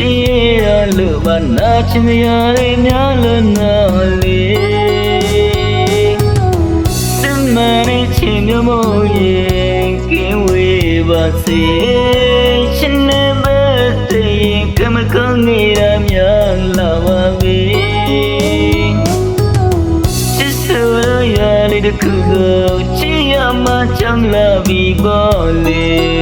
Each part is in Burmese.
ရလို့ဘာနာချင်ရတဲ့များလို့နာလေစမရချင်မြမို့ရင်ကင်းဝေးပါစေရှင်နေပဲတည်းကမကောင်းနေတာများလာပါပြီချစ်ဆိုရတဲ့ခုကိုချစ်ရမှချမ်းလာပြီပေါ့လေ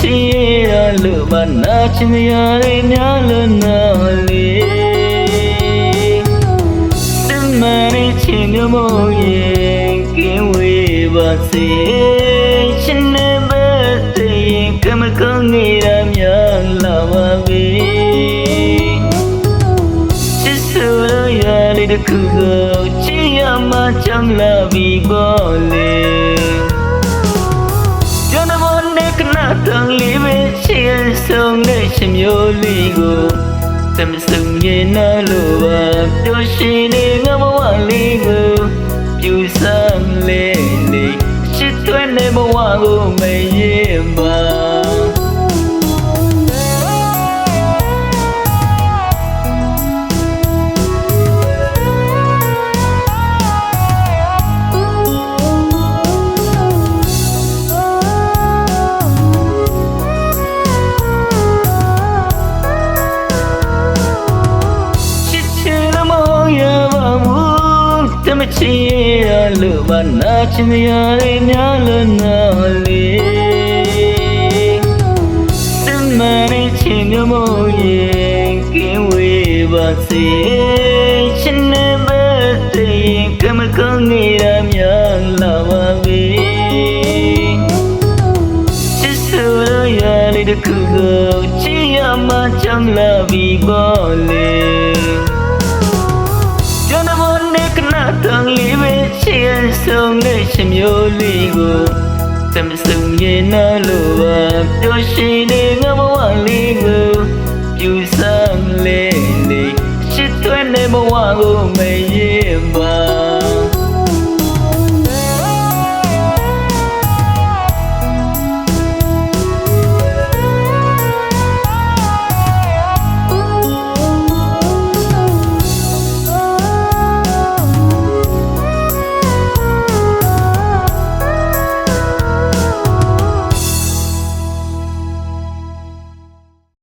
ဘူးတမချင်ရလို့ဘာနာချင်ရတဲ့များလို့နာလေတမရချင်လို့မရင်ကင်းဝေးပါစေရှင်နေပဲတည်းကမကောင်းနေတာ ကနာတန်လေးပဲချစ်ဆုံးတဲ့ရှင်မျိုးလေးကိုသမစုံရင်နာလို့ပါပျော်ရွှင်နေ ဘူးတမချင်ရလို့ဘာနာချင်ရတဲ့များလို့နာလေတ လေးပဲချစ်ဆုံးတဲ့ရှင်မျိုးလေးကိုသမစုံရင်နာလို့ပါပျော်ရွှင်နေငါဘဝလေးကိုပြူစမ်းလေးလေးရှစ်သွဲနေဘဝကိုမရ